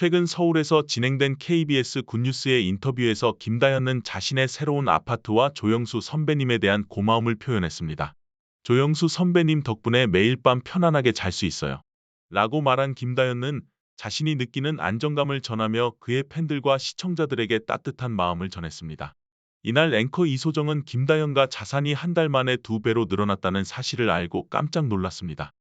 최근 서울에서 진행된 KBS 굿뉴스의 인터뷰에서 김다현은 자신의 새로운 아파트와 조영수 선배님에 대한 고마움을 표현했습니다. 조영수 선배님 덕분에 매일 밤 편안하게 잘 수 있어요. 라고 말한 김다현은 자신이 느끼는 안정감을 전하며 그의 팬들과 시청자들에게 따뜻한 마음을 전했습니다. 이날 앵커 이소정은 김다현과 자산이 한 달 만에 두 배로 늘어났다는 사실을 알고 깜짝 놀랐습니다.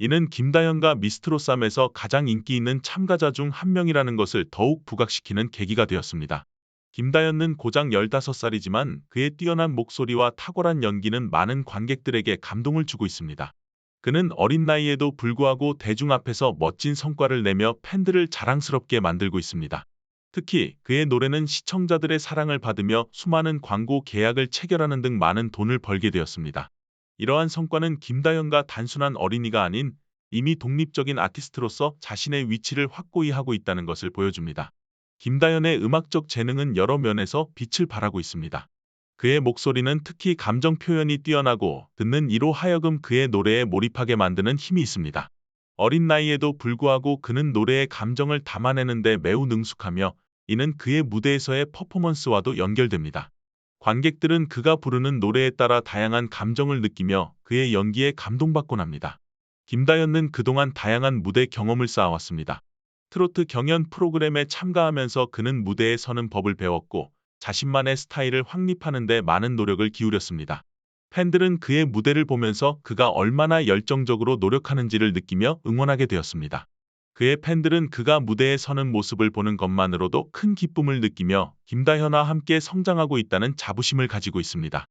이는 김다현과 미스트로쌈에서 가장 인기 있는 참가자 중 한 명이라는 것을 더욱 부각시키는 계기가 되었습니다. 김다현은 고작 15살이지만 그의 뛰어난 목소리와 탁월한 연기는 많은 관객들에게 감동을 주고 있습니다. 그는 어린 나이에도 불구하고 대중 앞에서 멋진 성과를 내며 팬들을 자랑스럽게 만들고 있습니다. 특히 그의 노래는 시청자들의 사랑을 받으며 수많은 광고 계약을 체결하는 등 많은 돈을 벌게 되었습니다. 이러한 성과는 김다현과 단순한 어린이가 아닌 이미 독립적인 아티스트로서 자신의 위치를 확고히 하고 있다는 것을 보여줍니다. 김다현의 음악적 재능은 여러 면에서 빛을 발하고 있습니다. 그의 목소리는 특히 감정 표현이 뛰어나고 듣는 이로 하여금 그의 노래에 몰입하게 만드는 힘이 있습니다. 어린 나이에도 불구하고 그는 노래의 감정을 담아내는데 매우 능숙하며 이는 그의 무대에서의 퍼포먼스와도 연결됩니다. 관객들은 그가 부르는 노래에 따라 다양한 감정을 느끼며 그의 연기에 감동받곤 합니다. 김다현은 그동안 다양한 무대 경험을 쌓아왔습니다. 트로트 경연 프로그램에 참가하면서 그는 무대에 서는 법을 배웠고 자신만의 스타일을 확립하는 데 많은 노력을 기울였습니다. 팬들은 그의 무대를 보면서 그가 얼마나 열정적으로 노력하는지를 느끼며 응원하게 되었습니다. 그의 팬들은 그가 무대에 서는 모습을 보는 것만으로도 큰 기쁨을 느끼며 김다현과 함께 성장하고 있다는 자부심을 가지고 있습니다.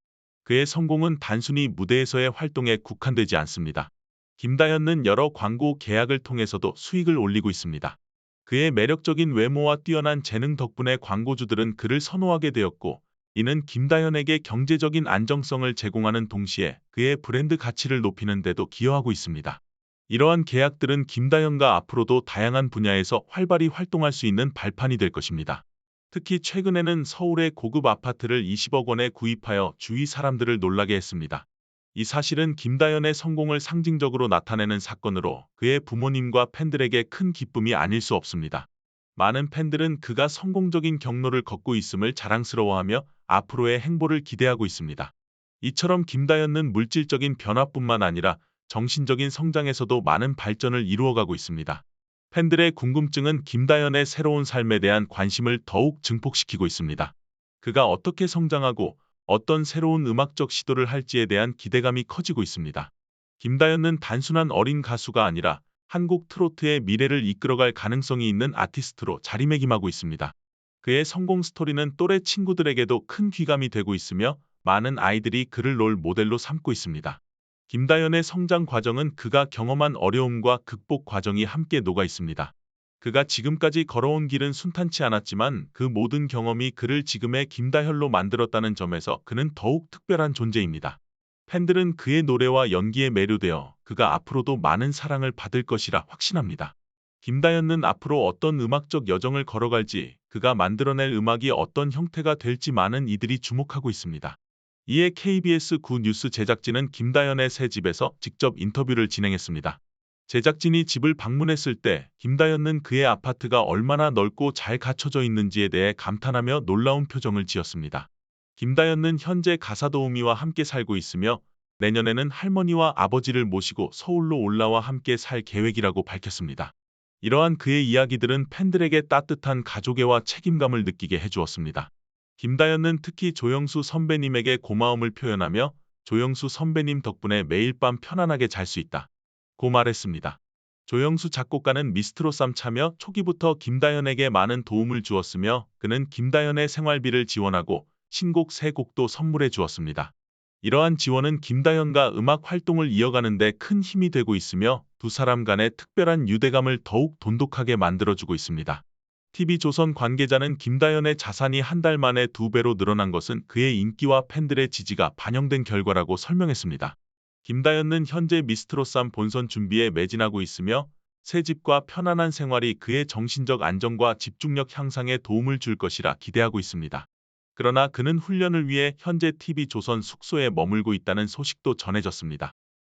그의 성공은 단순히 무대에서의 활동에 국한되지 않습니다. 김다현은 여러 광고 계약을 통해서도 수익을 올리고 있습니다. 그의 매력적인 외모와 뛰어난 재능 덕분에 광고주들은 그를 선호하게 되었고 이는 김다현에게 경제적인 안정성을 제공하는 동시에 그의 브랜드 가치를 높이는 데도 기여하고 있습니다. 이러한 계약들은 김다현과 앞으로도 다양한 분야에서 활발히 활동할 수 있는 발판이 될 것입니다. 특히 최근에는 서울의 고급 아파트를 20억 원에 구입하여 주위 사람들을 놀라게 했습니다. 이 사실은 김다현의 성공을 상징적으로 나타내는 사건으로 그의 부모님과 팬들에게 큰 기쁨이 아닐 수 없습니다. 많은 팬들은 그가 성공적인 경로를 걷고 있음을 자랑스러워하며 앞으로의 행보를 기대하고 있습니다. 이처럼 김다현은 물질적인 변화뿐만 아니라 정신적인 성장에서도 많은 발전을 이루어가고 있습니다. 팬들의 궁금증은 김다현의 새로운 삶에 대한 관심을 더욱 증폭시키고 있습니다. 그가 어떻게 성장하고 어떤 새로운 음악적 시도를 할지에 대한 기대감이 커지고 있습니다. 김다현은 단순한 어린 가수가 아니라 한국 트로트의 미래를 이끌어갈 가능성이 있는 아티스트로 자리매김하고 있습니다. 그의 성공 스토리는 또래 친구들에게도 큰 귀감이 되고 있으며 많은 아이들이 그를 롤 모델로 삼고 있습니다. 김다현의 성장 과정은 그가 경험한 어려움과 극복 과정이 함께 녹아 있습니다. 그가 지금까지 걸어온 길은 순탄치 않았지만 그 모든 경험이 그를 지금의 김다현로 만들었다는 점에서 그는 더욱 특별한 존재입니다. 팬들은 그의 노래와 연기에 매료되어 그가 앞으로도 많은 사랑을 받을 것이라 확신합니다. 김다현은 앞으로 어떤 음악적 여정을 걸어갈지 그가 만들어낼 음악이 어떤 형태가 될지 많은 이들이 주목하고 있습니다. 이에 KBS 9 뉴스 제작진은 김다현의 새 집에서 직접 인터뷰를 진행했습니다. 제작진이 집을 방문했을 때 김다현은 그의 아파트가 얼마나 넓고 잘 갖춰져 있는지에 대해 감탄하며 놀라운 표정을 지었습니다. 김다현은 현재 가사도우미와 함께 살고 있으며 내년에는 할머니와 아버지를 모시고 서울로 올라와 함께 살 계획이라고 밝혔습니다. 이러한 그의 이야기들은 팬들에게 따뜻한 가족애와 책임감을 느끼게 해주었습니다. 김다현은 특히 조영수 선배님에게 고마움을 표현하며 조영수 선배님 덕분에 매일 밤 편안하게 잘 수 있다. 고 말했습니다. 조영수 작곡가는 미스트로쌈 참여 초기부터 김다현에게 많은 도움을 주었으며 그는 김다현의 생활비를 지원하고 신곡 세 곡도 선물해 주었습니다. 이러한 지원은 김다현과 음악 활동을 이어가는 데 큰 힘이 되고 있으며 두 사람 간의 특별한 유대감을 더욱 돈독하게 만들어주고 있습니다. TV조선 관계자는 김다현의 자산이 한 달 만에 두 배로 늘어난 것은 그의 인기와 팬들의 지지가 반영된 결과라고 설명했습니다. 김다현은 현재 미스트로쌈 본선 준비에 매진하고 있으며 새 집과 편안한 생활이 그의 정신적 안정과 집중력 향상에 도움을 줄 것이라 기대하고 있습니다. 그러나 그는 훈련을 위해 현재 TV조선 숙소에 머물고 있다는 소식도 전해졌습니다.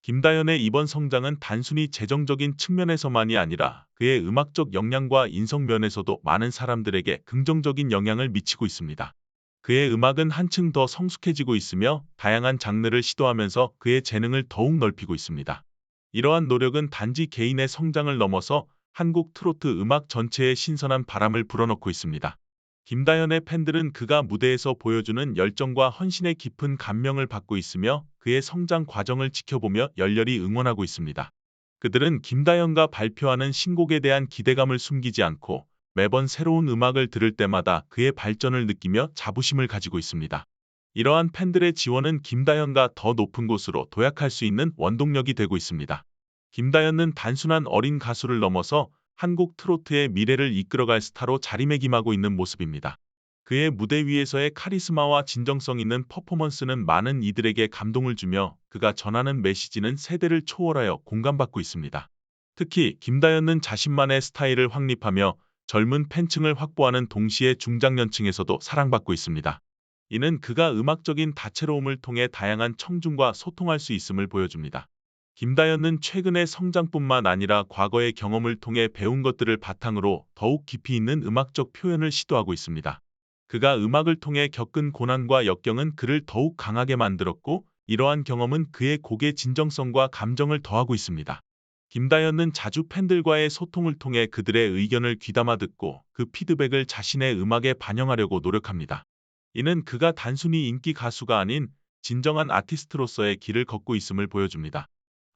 김다연의 이번 성장은 단순히 재정적인 측면에서만이 아니라 그의 음악적 역량과 인성 면에서도 많은 사람들에게 긍정적인 영향을 미치고 있습니다. 그의 음악은 한층 더 성숙해지고 있으며 다양한 장르를 시도하면서 그의 재능을 더욱 넓히고 있습니다. 이러한 노력은 단지 개인의 성장을 넘어서 한국 트로트 음악 전체에 신선한 바람을 불어넣고 있습니다. 김다현의 팬들은 그가 무대에서 보여주는 열정과 헌신에 깊은 감명을 받고 있으며 그의 성장 과정을 지켜보며 열렬히 응원하고 있습니다. 그들은 김다현과 발표하는 신곡에 대한 기대감을 숨기지 않고 매번 새로운 음악을 들을 때마다 그의 발전을 느끼며 자부심을 가지고 있습니다. 이러한 팬들의 지원은 김다현과 더 높은 곳으로 도약할 수 있는 원동력이 되고 있습니다. 김다현은 단순한 어린 가수를 넘어서 한국 트로트의 미래를 이끌어갈 스타로 자리매김하고 있는 모습입니다. 그의 무대 위에서의 카리스마와 진정성 있는 퍼포먼스는 많은 이들에게 감동을 주며 그가 전하는 메시지는 세대를 초월하여 공감받고 있습니다. 특히 김다현은 자신만의 스타일을 확립하며 젊은 팬층을 확보하는 동시에 중장년층에서도 사랑받고 있습니다. 이는 그가 음악적인 다채로움을 통해 다양한 청중과 소통할 수 있음을 보여줍니다. 김다현은 최근의 성장뿐만 아니라 과거의 경험을 통해 배운 것들을 바탕으로 더욱 깊이 있는 음악적 표현을 시도하고 있습니다. 그가 음악을 통해 겪은 고난과 역경은 그를 더욱 강하게 만들었고 이러한 경험은 그의 곡의 진정성과 감정을 더하고 있습니다. 김다현은 자주 팬들과의 소통을 통해 그들의 의견을 귀담아 듣고 그 피드백을 자신의 음악에 반영하려고 노력합니다. 이는 그가 단순히 인기 가수가 아닌 진정한 아티스트로서의 길을 걷고 있음을 보여줍니다.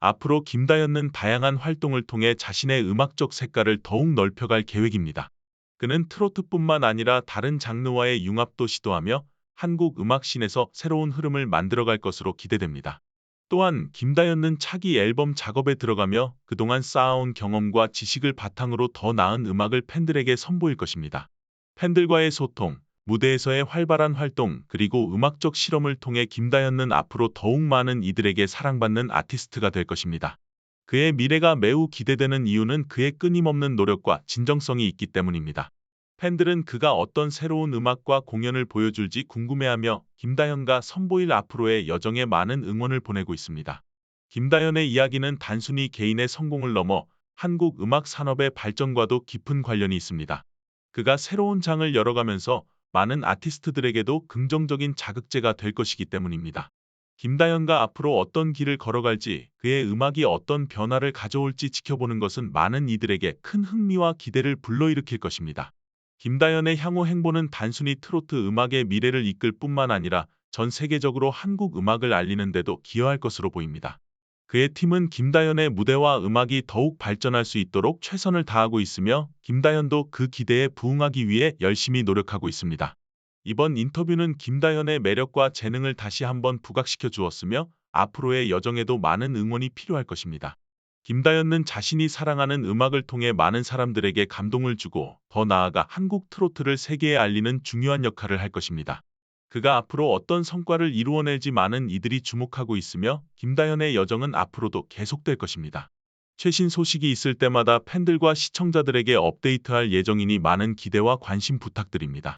앞으로 김다현은 다양한 활동을 통해 자신의 음악적 색깔을 더욱 넓혀갈 계획입니다. 그는 트로트뿐만 아니라 다른 장르와의 융합도 시도하며 한국 음악신에서 새로운 흐름을 만들어갈 것으로 기대됩니다. 또한 김다현은 차기 앨범 작업에 들어가며 그동안 쌓아온 경험과 지식을 바탕으로 더 나은 음악을 팬들에게 선보일 것입니다. 팬들과의 소통, 무대에서의 활발한 활동, 그리고 음악적 실험을 통해 김다현은 앞으로 더욱 많은 이들에게 사랑받는 아티스트가 될 것입니다. 그의 미래가 매우 기대되는 이유는 그의 끊임없는 노력과 진정성이 있기 때문입니다. 팬들은 그가 어떤 새로운 음악과 공연을 보여줄지 궁금해하며 김다현과 선보일 앞으로의 여정에 많은 응원을 보내고 있습니다. 김다현의 이야기는 단순히 개인의 성공을 넘어 한국 음악 산업의 발전과도 깊은 관련이 있습니다. 그가 새로운 장을 열어가면서 많은 아티스트들에게도 긍정적인 자극제가 될 것이기 때문입니다. 김다현과 앞으로 어떤 길을 걸어갈지 그의 음악이 어떤 변화를 가져올지 지켜보는 것은 많은 이들에게 큰 흥미와 기대를 불러일으킬 것입니다. 김다현의 향후 행보는 단순히 트로트 음악의 미래를 이끌 뿐만 아니라 전 세계적으로 한국 음악을 알리는 데도 기여할 것으로 보입니다. 그의 팀은 김다현의 무대와 음악이 더욱 발전할 수 있도록 최선을 다하고 있으며 김다현도 그 기대에 부응하기 위해 열심히 노력하고 있습니다. 이번 인터뷰는 김다현의 매력과 재능을 다시 한번 부각시켜 주었으며 앞으로의 여정에도 많은 응원이 필요할 것입니다. 김다현은 자신이 사랑하는 음악을 통해 많은 사람들에게 감동을 주고 더 나아가 한국 트로트를 세계에 알리는 중요한 역할을 할 것입니다. 그가 앞으로 어떤 성과를 이루어낼지 많은 이들이 주목하고 있으며 김다현의 여정은 앞으로도 계속될 것입니다. 최신 소식이 있을 때마다 팬들과 시청자들에게 업데이트할 예정이니 많은 기대와 관심 부탁드립니다.